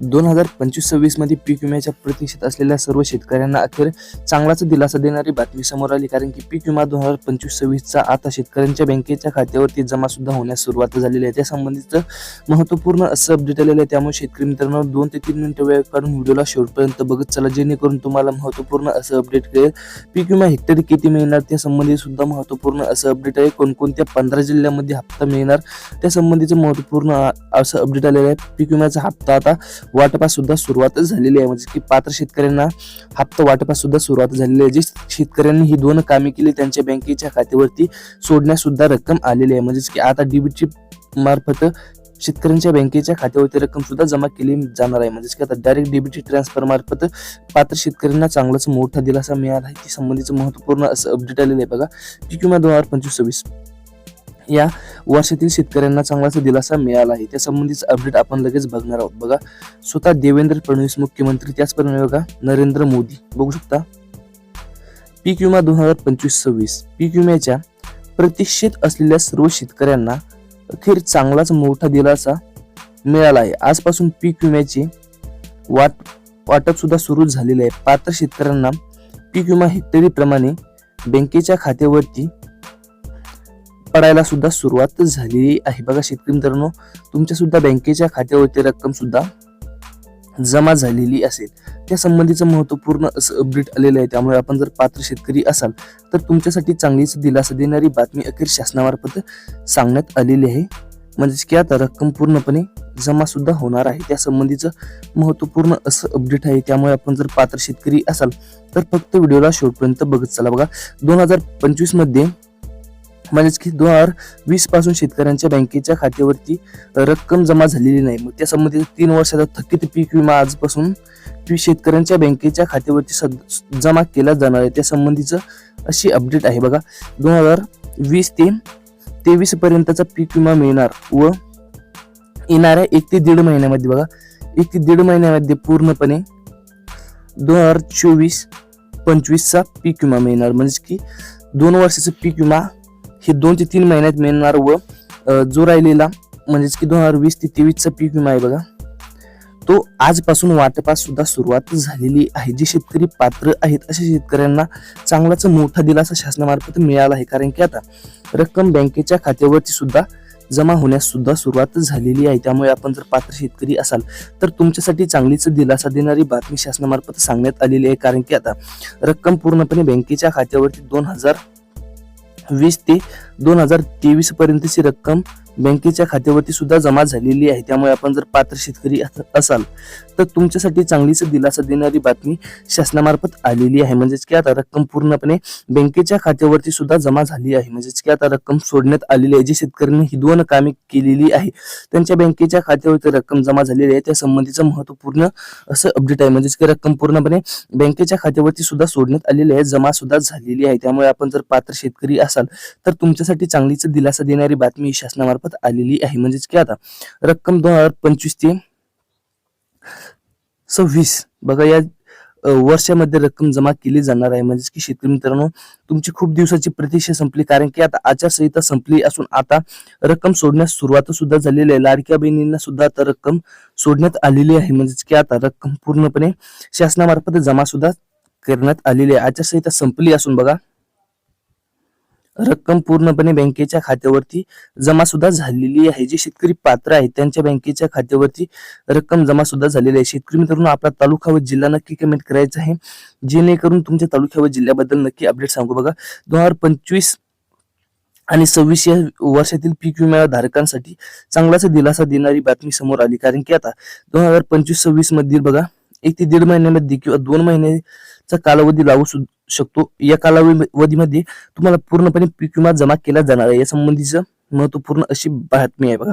दोन हजार पंचवीस सव्वीसमध्ये पीक विम्याच्या प्रतीक्षेत असलेल्या सर्व शेतकऱ्यांना अखेर चांगलाच दिलासा देणारी बातमी समोर आली. कारण की पीक विमा दोन हजार पंचवीस सव्वीसचा आता शेतकऱ्यांच्या बँकेच्या खात्यावरती जमा सुद्धा होण्यास सुरुवात झालेली आहे. त्या महत्त्वपूर्ण असं अपडेट आलेलं आहे. त्यामुळे शेतकरी मित्रांनो दोन ते तीन मिनिटं वेळ काढून व्हिडिओला शेवटपर्यंत बघत चला. जेणेकरून तुम्हाला महत्त्वपूर्ण असं अपडेट कळेल. पीक विमा हेक्टरी किती मिळणार? त्या संबंधी सुद्धा महत्त्वपूर्ण असं अपडेट आहे. कोणकोणत्या पंधरा जिल्ह्यामध्ये हप्ता मिळणार? त्या संबंधीचं महत्त्वपूर्ण असं अपडेट आलेलं आहे. पीक विम्याचा हप्ता आता वाटपास सुद्धा सुरुवात झालेली आहे. म्हणजे की पात्र शेतकऱ्यांना हप्ता वाटपास सुद्धा सुरुवात झालेली आहे. जे शेतकऱ्यांनी ही दोन कामे केली त्यांच्या बँकेच्या खात्यावरती सोडण्यास सुद्धा रक्कम आलेली आहे. म्हणजेच की आता डीबीटी मार्फत शेतकऱ्यांच्या बँकेच्या खात्यावरती रक्कम सुद्धा जमा केली जाणार आहे. म्हणजेच की आता डायरेक्ट डीबीटी ट्रान्सफर मार्फत पात्र शेतकऱ्यांना चांगलाच मोठा दिलासा मिळाला आहे. ती संबंधीचं महत्त्वपूर्ण असं अपडेट आलेलं आहे बघा. पीक विमा दोन हजार पंचवीस सव्वीस. या वर्षातील शेतकऱ्यांना चांगलाच दिलासा मिळाला आहे. त्यासंबंधीच अपडेट आपण लगेच बघणार आहोत. बघा स्वतः देवेंद्र फडणवीस मुख्यमंत्री त्याचप्रमाणे बघा नरेंद्र मोदी. बघू शकता? पीक विमा दोन हजार पंचवीस सव्वीस पीक विम्याच्या प्रतीक्षेत असलेल्या सर्व शेतकऱ्यांना अखेर चांगलाच मोठा दिलासा मिळाला आहे. आजपासून पीक विम्याचे वाट वाटप सुद्धा सुरू झालेले आहे. पात्र शेतकऱ्यांना पीक विमा हेक्टरी प्रमाणे बँकेच्या खात्यावरती पडायला सुद्धा सुरुवात झालेली आहे. बघा शेतकरी मित्रांनो तुमच्या सुद्धा बँकेच्या खात्यावरती रक्कम सुद्धा जमा झालेली असेल. त्या संबंधीचं महत्त्वपूर्ण असं अपडेट आलेलं आहे. त्यामुळे आपण जर पात्र शेतकरी असाल तर तुमच्यासाठी चांगलीच दिलासा देणारी बातमी अखेर शासनामार्फत सांगण्यात आलेली आहे. म्हणजेच की आता रक्कम पूर्णपणे जमा सुद्धा होणार आहे. त्या संबंधीचं महत्त्वपूर्ण असं अपडेट आहे. त्यामुळे आपण जर पात्र शेतकरी असाल तर फक्त व्हिडिओला शेवटपर्यंत बघत चला. बघा दोन हजार पंचवीसमध्ये म्हणजेच की दोन हजार वीसपासून शेतकऱ्यांच्या बँकेच्या खात्यावरती रक्कम जमा झालेली नाही. मग त्या संबंधित तीन वर्षाचा थकीत पीक विमा आजपासून पी- शेतकऱ्यांच्या बँकेच्या खात्यावरती सद- जमा केला जाणार आहे. त्या संबंधीचं अशी अपडेट आहे बघा. दोन हजार वीस ते तेवीस पर्यंतचा पीक विमा मिळणार व येणाऱ्या एक ते दीड महिन्यामध्ये बघा. एक ते दीड महिन्यामध्ये पूर्णपणे दोन हजार चोवीस पंचवीसचा पीक विमा मिळणार. म्हणजे की दोन वर्षाचा पीक विमा हे दोन ते तीन महिन्यात मिळणार व जो राहिलेला म्हणजेच की दोन हजार वीस ते तेवीसचा पीक विमा आहे बघा तो आजपासून वाटपास सुद्धा सुरुवात झालेली आहे. जे शेतकरी पात्र आहेत अशा शेतकऱ्यांना चांगलाच मोठा दिलासा शासनामार्फत मिळाला आहे. कारण की आता रक्कम बँकेच्या खात्यावरती सुद्धा जमा होण्यास सुद्धा सुरुवात झालेली आहे. त्यामुळे आपण जर पात्र शेतकरी असाल तर तुमच्यासाठी चांगलीच दिलासा देणारी बातमी शासनामार्फत सांगण्यात आलेली आहे. कारण की आता रक्कम पूर्णपणे बँकेच्या खात्यावरती दोन हजार वीस ते दोन हजार तेवीस पर्यंतची रक्कम बँकेच्या खात्यावरती सुद्धा जमा झालेली आहे. त्यामुळे आपण जर पात्र शेतकरी असाल तर तुमच्यासाठी चांगलीच दिलासा देणारी बातमी शासनामार्फत आलेली आहे. म्हणजेच की आता रक्कम पूर्णपणे बँकेच्या खात्यावरती सुद्धा जमा झाली आहे. म्हणजेच की आता रक्कम सोडण्यात आलेली आहे. जे शेतकऱ्यांनी ही दोन कामे केलेली आहे त्यांच्या बँकेच्या खात्यावरती रक्कम जमा झालेली आहे. त्या संबंधीचं महत्त्वपूर्ण असं अपडेट आहे. म्हणजेच की रक्कम पूर्णपणे बँकेच्या खात्यावरती सुद्धा सोडण्यात आलेली आहे. जमा सुद्धा झालेली आहे. त्यामुळे आपण जर पात्र शेतकरी असाल तर तुमच्यासाठी चांगलीच दिलासा देणारी बातमी शासनामार्फत आलेली आहे. म्हणजेच की आता रक्कम दोन हजार पंचवीस ते सव्वीस. बघा या वर्षामध्ये रक्कम जमा केली जाणार आहे. म्हणजेच की शेतकरी मित्रांनो तुमची खूप दिवसाची प्रतीक्षा संपली. कारण की आता आचारसंहिता संपली असून आता रक्कम सोडण्यास सुरुवात सुद्धा झालेली आहे. लाडक्या बहिणींना सुद्धा आता रक्कम सोडण्यात आलेली आहे. म्हणजेच की आता रक्कम पूर्णपणे शासनामार्फत जमा सुद्धा करण्यात आलेली आहे. आचारसंहिता संपली असून बघा रक्कम पूर्णपणे बँकेच्या खात्यावरती जमा सुद्धा झालेली आहे. जे शेतकरी पात्र आहेत त्यांच्या बँकेच्या खात्यावरती रक्कम जमा सुद्धा झालेली आहे. शेतकरी मित्रांनो आपला तालुका व जिल्हा नक्की कमेंट करायचा आहे. जेणेकरून तुमच्या तालुक्या व जिल्ह्याबद्दल नक्की अपडेट सांगू बघा. दोन हजार पंचवीस आणि सव्वीस या वर्षातील पीक विमा धारकांसाठी चांगलाच दिलासा देणारी बातमी समोर आली. कारण की आता दोन हजार पंचवीस सव्वीस मधील बघा एक ते दीड महिन्यामध्ये किंवा दोन महिन्याचा कालावधी लागू शकतो. या कालावधीमध्ये तुम्हाला पूर्णपणे पीक विमा जमा केला जाणार आहे. या संबंधीचं महत्त्वपूर्ण अशी बातमी आहे बघा.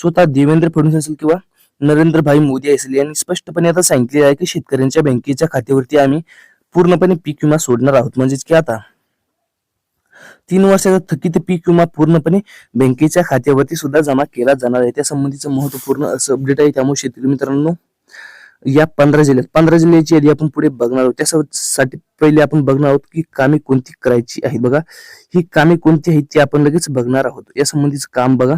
स्वतः देवेंद्र फडणवीस असेल किंवा नरेंद्रभाई मोदी असेल यांनी स्पष्टपणे आता सांगितले आहे की शेतकऱ्यांच्या बँकेच्या खात्यावरती आम्ही पूर्णपणे पीक विमा सोडणार आहोत. म्हणजेच की आता तीन वर्षाचा थकीत पीक विमा पूर्णपणे बँकेच्या खात्यावरती सुद्धा जमा केला जाणार आहे. त्या संबंधीचं महत्त्वपूर्ण असं अपडेट आहे. त्यामुळे शेतकरी मित्रांनो या पंधरा जिल्ह्यात. पंधरा जिल्ह्याची यादी आपण पुढे बघणार आहोत. त्यासाठी पहिले आपण बघणार आहोत की कामे कोणती करायची आहेत बघा ही कामे कोणती आहेत ती आपण लगेच बघणार आहोत. या संबंधीचं काम बघा.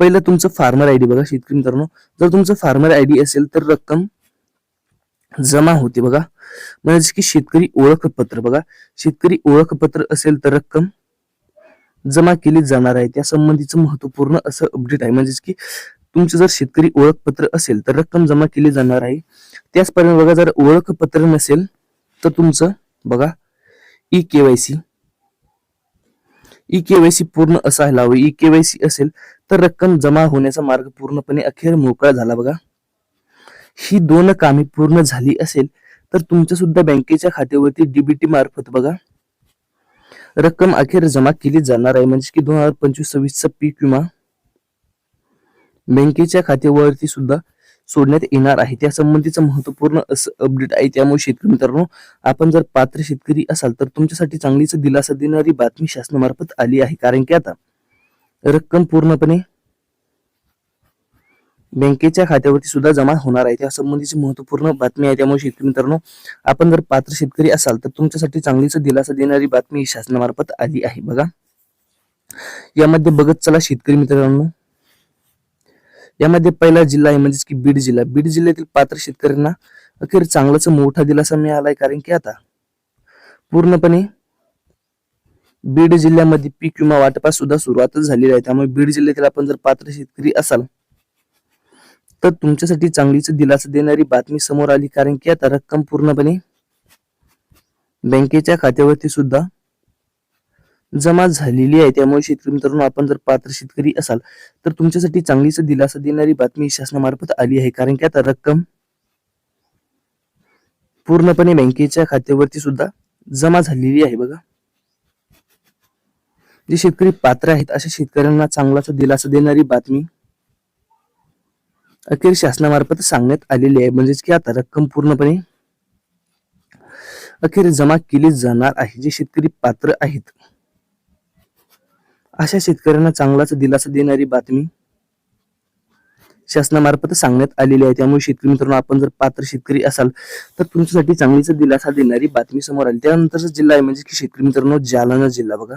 पहिलं तुमचं फार्मर आयडी बघा शेतकरी मित्रांनो. जर तुमचं फार्मर आयडी असेल तर रक्कम जमा होते बघा. म्हणजे की शेतकरी ओळखपत्र बघा. शेतकरी ओळखपत्र असेल तर रक्कम जमा केली जाणार आहे. त्या संबंधीचं महत्त्वपूर्ण असं अपडेट आहे. म्हणजेच की तुमचं जर शेतकरी ओळखपत्र असेल तर रक्कम जमा केली जाणार आहे. त्याचप्रमाणे बघा जर ओळखपत्र नसेल तर तुमचं बघा ई केवायसी ई केवायसी पूर्ण असायला हवं ई केवायसी असेल तर रक्कम जमा होण्याचा मार्ग पूर्णपणे अखेर मोकळा झाला बघा. ही दोन कामे पूर्ण झाली असेल तर तुमच्या सुद्धा बँकेच्या खात्यावरती डीबीटी मार्फत बघा. रक्कम अखेर जमा केली जाणार आहे म्हणजे की दोन हजार पंचवीस सव्वीसचा पीक विमा. बँकेच्या खात्यावरती सुद्धा सोडण्यात येणार आहे. त्या संबंधीचं महत्त्वपूर्ण असं अपडेट आहे. त्यामुळे शेतकरी मित्रांनो आपण जर पात्र शेतकरी असाल तर तुमच्यासाठी चांगलीच दिलासा देणारी बातमी शासनामार्फत आली आहे. कारण की आता रक्कम पूर्णपणे बँकेच्या खात्यावरती सुद्धा जमा होणार आहे. त्या संबंधीची महत्त्वपूर्ण बातमी आहे. त्यामुळे शेतकरी मित्रांनो आपण जर पात्र शेतकरी असाल तर तुमच्यासाठी चांगलीच दिलासा देणारी बातमी शासनामार्फत आली आहे. बघा. यामध्ये बघत चला शेतकरी मित्रांनो. यामध्ये पहिला जिल्हा आहे म्हणजेच की बीड जिल्हा. बीड जिल्ह्यातील पात्र शेतकऱ्यांना अखेर चांगलाच मोठा दिलासा मिळालाय कारण की आता पूर्णपणे बीड जिल्ह्यामध्ये पीक विमा वाटपास सुद्धा सुरुवातच झालेली आहे. त्यामुळे बीड जिल्ह्यातील आपण जर पात्र शेतकरी असाल तर तुमच्यासाठी चांगलीच दिलासा देणारी बातमी समोर आली कारण की आता रक्कम पूर्णपणे बँकेच्या खात्यावरती सुद्धा जमा झालेली आहे. त्यामुळे शेतकरी मित्रांनो आपण जर पात्र शेतकरी असाल तर तुमच्यासाठी चांगलीच दिलासा देणारी बातमी शासनामार्फत आली आहे. कारण की आता रक्कम पूर्णपणे बँकेच्या खात्यावरती सुद्धा जमा झालेली आहे बघा. जे शेतकरी पात्र आहेत अशा शेतकऱ्यांना चांगलाच दिलासा देणारी बातमी अखेर शासनामार्फत सांगण्यात आलेली आहे. म्हणजेच की आता रक्कम पूर्णपणे अखेर जमा केली जाणार आहे. जे शेतकरी पात्र आहेत अशा शेतकऱ्यांना चांगलाच दिलासा देणारी बातमी शासनामार्फत सांगण्यात आलेली आहे. त्यामुळे शेतकरी मित्रांनो आपण जर पात्र शेतकरी असाल तर तुमच्यासाठी चांगलीच दिलासा देणारी बातमी समोर आली. त्यानंतरचा जिल्हा आहे म्हणजे की शेतकरी मित्रांनो जालना जिल्हा बघा.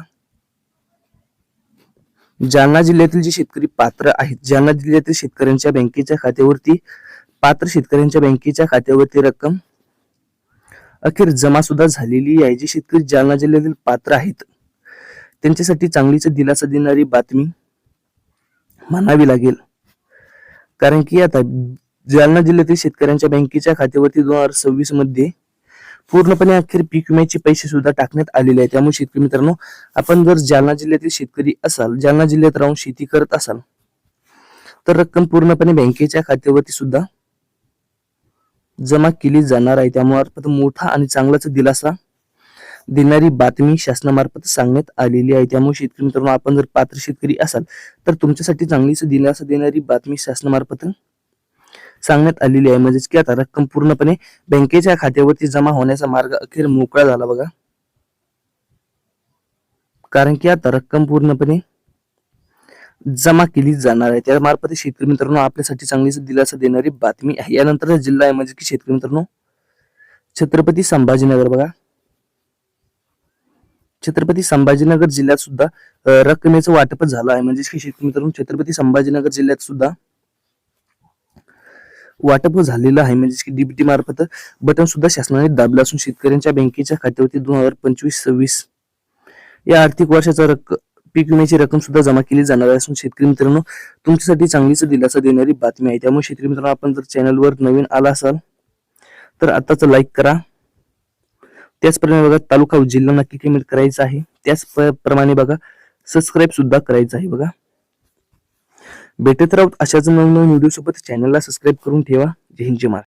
जालना जिल्ह्यातील जे शेतकरी पात्र आहेत जालना जिल्ह्यातील शेतकऱ्यांच्या बँकेच्या खात्यावरती पात्र शेतकऱ्यांच्या बँकेच्या खात्यावरती रक्कम अखेर जमा सुद्धा झालेली आहे. जे शेतकरी जालना जिल्ह्यातील पात्र आहेत त्यांच्यासाठी चांगलीच दिलासा देणारी बातमी म्हणावी लागेल. कारण की आता जालना जिल्ह्यातील शेतकऱ्यांच्या बँकेच्या खात्यावरती दोन हजार सव्वीसमध्ये पूर्णपणे अखेर पीक विम्याचे पैसे सुद्धा टाकण्यात आलेले आहेत. त्यामुळे शेतकरी मित्रांनो आपण जर जालना जिल्ह्यातील शेतकरी असाल जालना जिल्ह्यात राहून शेती करत असाल तर रक्कम पूर्णपणे बँकेच्या खात्यावरती सुद्धा जमा केली जाणार आहे. त्यामुळे मोठा आणि चांगलाच दिलासा देणारी बातमी शासनामार्फत सांगण्यात आलेली आहे. त्यामुळे शेतकरी मित्रांनो आपण जर पात्र शेतकरी असाल तर तुमच्यासाठी चांगलीच दिलासा देणारी बातमी शासनामार्फत सांगण्यात आलेली आहे. म्हणजेच की आता रक्कम पूर्णपणे बँकेच्या खात्यावरती जमा होण्याचा मार्ग अखेर मोकळा झाला बघा. कारण की आता रक्कम पूर्णपणे जमा केली जाणार आहे. त्यामार्फत शेतकरी मित्रांनो आपल्यासाठी चांगलीच दिलासा देणारी बातमी आहे. यानंतर जिल्हा आहे. म्हणजे की शेतकरी मित्रांनो छत्रपती संभाजीनगर बघा. छत्रपती संभाजीनगर जिल्ह्यात सुद्धा रकमेचं वाटप झालं आहे. म्हणजे की शेतकरी मित्रांनो छत्रपती संभाजीनगर जिल्ह्यात सुद्धा वाटप झालेलं आहे. म्हणजे की डीबीटी मार्फत बटन सुद्धा शासनाने दाबलं असून शेतकऱ्यांच्या बँकेच्या खात्यावरती दोन हजार पंचवीस सव्वीस या आर्थिक वर्षाचा रक्क पीक विम्याची रक्कम सुद्धा जमा केली जाणार आहे. असून शेतकरी मित्रांनो तुमच्यासाठी चांगलीच दिलासा देणारी बातमी आहे. त्यामुळे शेतकरी मित्रांनो आपण जर चॅनलवर नवीन आला असाल तर आताच लाईक करा. त्याचप्रमाणे बघा तालुका व जिल्हा नक्की कमेंट करायचा आहे. त्याच प्रमाणे बघा सबस्क्राईब सुद्धा करायचं आहे बघा. भेटत राहू अशाच नवनवीन व्हिडिओ सोबत चॅनलला सबस्क्राईब करून ठेवा. जय हिंद जय महाराष्ट्र.